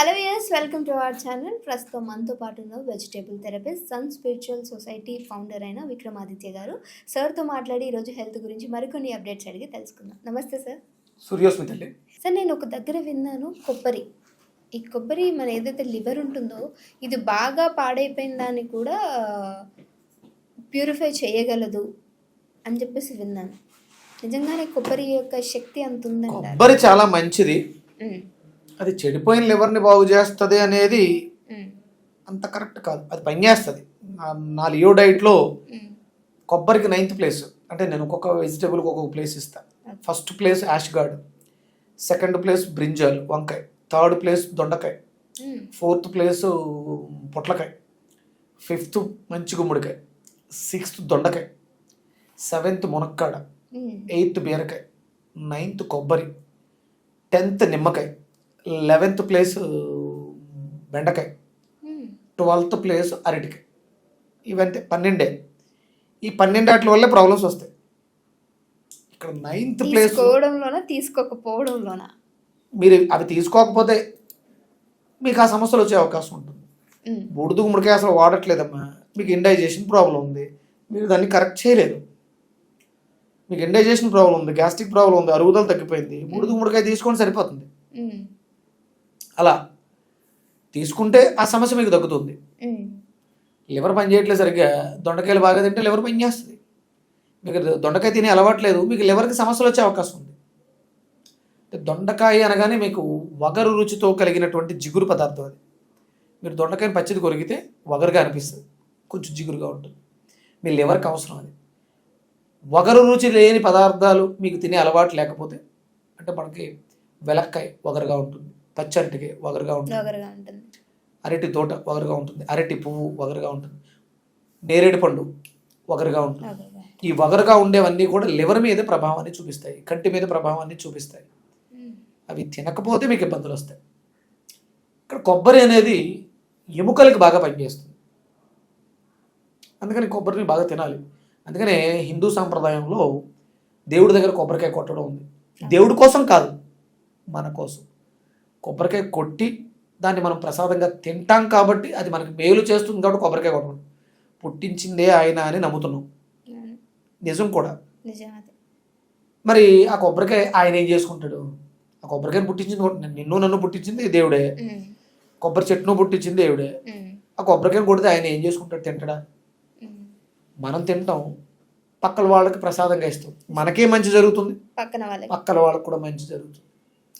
Welcome to our channel ప్రస్తుతం మనతో పాటు ఉన్న vegetable therapist sun spiritual society founder అయిన విక్రమాదిత్య గారు. సార్తో మాట్లాడి ఈరోజు హెల్త్ గురించి మరికొన్ని అప్డేట్స్ అడిగి తెలుసుకుందాం. నమస్తే సార్ సూర్యోస్మి తల్లి సార్ నేను ఒక దగ్గర విన్నాను కొబ్బరి. ఈ కొబ్బరి మన ఏదైతే లివర్ ఉంటుందో ఇది బాగా పాడైపోయిన దాన్ని కూడా ప్యూరిఫై చేయగలదు అని చెప్పేసి విన్నాను. నిజంగానే కొబ్బరి యొక్క శక్తి అంత ఉందంటారు. కొబ్బరి చాలా మంచిది. అది చెడిపోయిన లివర్ని బాగు చేస్తుంది అనేది అంత కరెక్ట్ కాదు. అది పనిచేస్తుంది నా- నా లియో డైట్లో కొబ్బరికి నైన్త్ ప్లేస్. అంటే నేను ఒక్కొక్క వెజిటేబుల్కి ఒక్కొక్క ప్లేస్ ఇస్తాను first place ash gourd second place brinjal వంకాయ థర్డ్ ప్లేస్ దొండకాయ ఫోర్త్ ప్లేస్ పొట్లకాయ ఫిఫ్త్ మంచి గుమ్మడికాయ సిక్స్త్ దొండకాయ సెవెంత్ మునక్కాడ ఎయిత్ బీరకాయ నైన్త్ కొబ్బరి టెన్త్ నిమ్మకాయ లెవెన్త్ ప్లేస్ బెండకాయ. ట్వెల్త్ ప్లేస్ అరటికాయ. ఇవంతే పన్నెండే. ఈ పన్నెండాట్ల వల్లే ప్రాబ్లమ్స్ వస్తాయి. ఇక్కడ నైన్త్ ప్లేస్ తీసుకోవడంలోనా తీసుకోకపోవడంలోనా? మీరు అవి తీసుకోకపోతే మీకు ఆ సమస్యలు వచ్చే అవకాశం ఉంటుంది. బూడిద గుమ్మడికాయ అసలు వాడట్లేదమ్మా. మీకు ఇండైజేషన్ ప్రాబ్లం ఉంది. మీరు దాన్ని కరెక్ట్ చేయలేదు. మీకు ఇండైజేషన్ ప్రాబ్లం ఉంది గ్యాస్ట్రిక్ ప్రాబ్లం ఉంది అరుగుదల తగ్గిపోయింది. బూడిద గుమ్మడికాయ తీసుకొని సరిపోతుంది. అలా తీసుకుంటే ఆ సమస్య మీకు తగ్గుతుంది లివర్ పని చేయట్లేదు సరిగ్గా దొండకాయలు బాగా తింటే లివర్ పని చేస్తుంది. మీకు దొండకాయ తినే అలవాట్లేదు మీకు లివర్కి సమస్యలు వచ్చే అవకాశం ఉంది. అంటే దొండకాయ అనగానే మీకు వగరు రుచితో కలిగినటువంటి జిగురు పదార్థం అది. మీరు దొండకాయని పచ్చిది కొరిగితే వగరుగా అనిపిస్తుంది కొంచెం జిగురుగా ఉంటుంది. మీ లివర్కి అవసరం అది. వగరు రుచి లేని పదార్థాలు మీకు తినే అలవాటు లేకపోతే అంటే మనకి వెలక్కాయ వగరుగా ఉంటుంది. పచ్చి వగరుగా ఉంటుంది. అరటి తోట వగరుగా ఉంటుంది. అరటి పువ్వు వగరుగా ఉంటుంది. నేరేడు పండు వగరుగా ఉంటుంది. ఈ వగరుగా ఉండేవన్నీ కూడా లివర్ మీద ప్రభావాన్ని చూపిస్తాయి. కంటి మీద ప్రభావాన్ని చూపిస్తాయి. అవి తినకపోతే మీకు ఇబ్బందులు వస్తాయి. ఇక్కడ కొబ్బరి అనేది ఎముకలకి బాగా పనిచేస్తుంది. అందుకని కొబ్బరిని బాగా తినాలి. అందుకనే హిందూ సాంప్రదాయంలో దేవుడి దగ్గర కొబ్బరికాయ కొట్టడం ఉంది. దేవుడి కోసం కాదు మన కోసం. కొబ్బరికాయ కొట్టి దాన్ని మనం ప్రసాదంగా తింటాం కాబట్టి అది మనకి మేలు చేస్తుంది కాబట్టి కొబ్బరికాయ కొట్టడం. పుట్టించిందే ఆయన అని నమ్ముతున్నాం. నిజం కూడా. మరి ఆ కొబ్బరికాయ ఆయన ఏం చేసుకుంటాడు? ఆ కొబ్బరికాయని పుట్టించింది నిన్ను నన్ను పుట్టించింది దేవుడే. కొబ్బరి చెట్టును పుట్టించింది దేవుడే. ఆ కొబ్బరికాయని కొడితే ఆయన ఏం చేసుకుంటాడు? తింటడా. మనం తింటాం. పక్కల వాళ్ళకి ప్రసాదంగా ఇస్తాం. మనకే మంచి జరుగుతుంది. పక్కన వాళ్ళకి. పక్కల వాళ్ళకి కూడా మంచి జరుగుతుంది.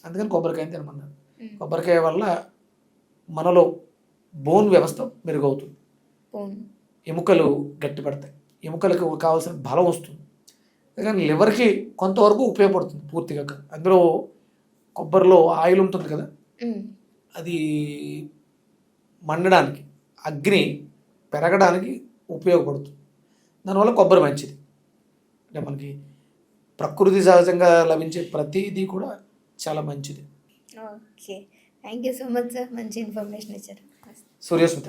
అందుకని కొబ్బరికాయని తినమన్నారు. కొబ్బరికాయ వల్ల మనలో బోన్ వ్యవస్థ మెరుగవుతుంది. ఎముకలు గట్టిపడతాయి. ఎముకలకు కావాల్సిన బలం వస్తుంది. కానీ లివర్కి కొంతవరకు ఉపయోగపడుతుంది పూర్తిగా. అందులో కొబ్బరిలో ఆయిల్ ఉంటుంది కదా? అది మండడానికి అగ్ని పెరగడానికి ఉపయోగపడుతుంది. దానివల్ల కొబ్బరి మంచిది. అంటే మనకి ప్రకృతి సహజంగా లభించే ప్రతిదీ కూడా చాలా మంచిది. Okay. Thank you so much sir మంచి ఇన్ఫర్మేషన్ ఇచ్చారు. సూర్యస్మిత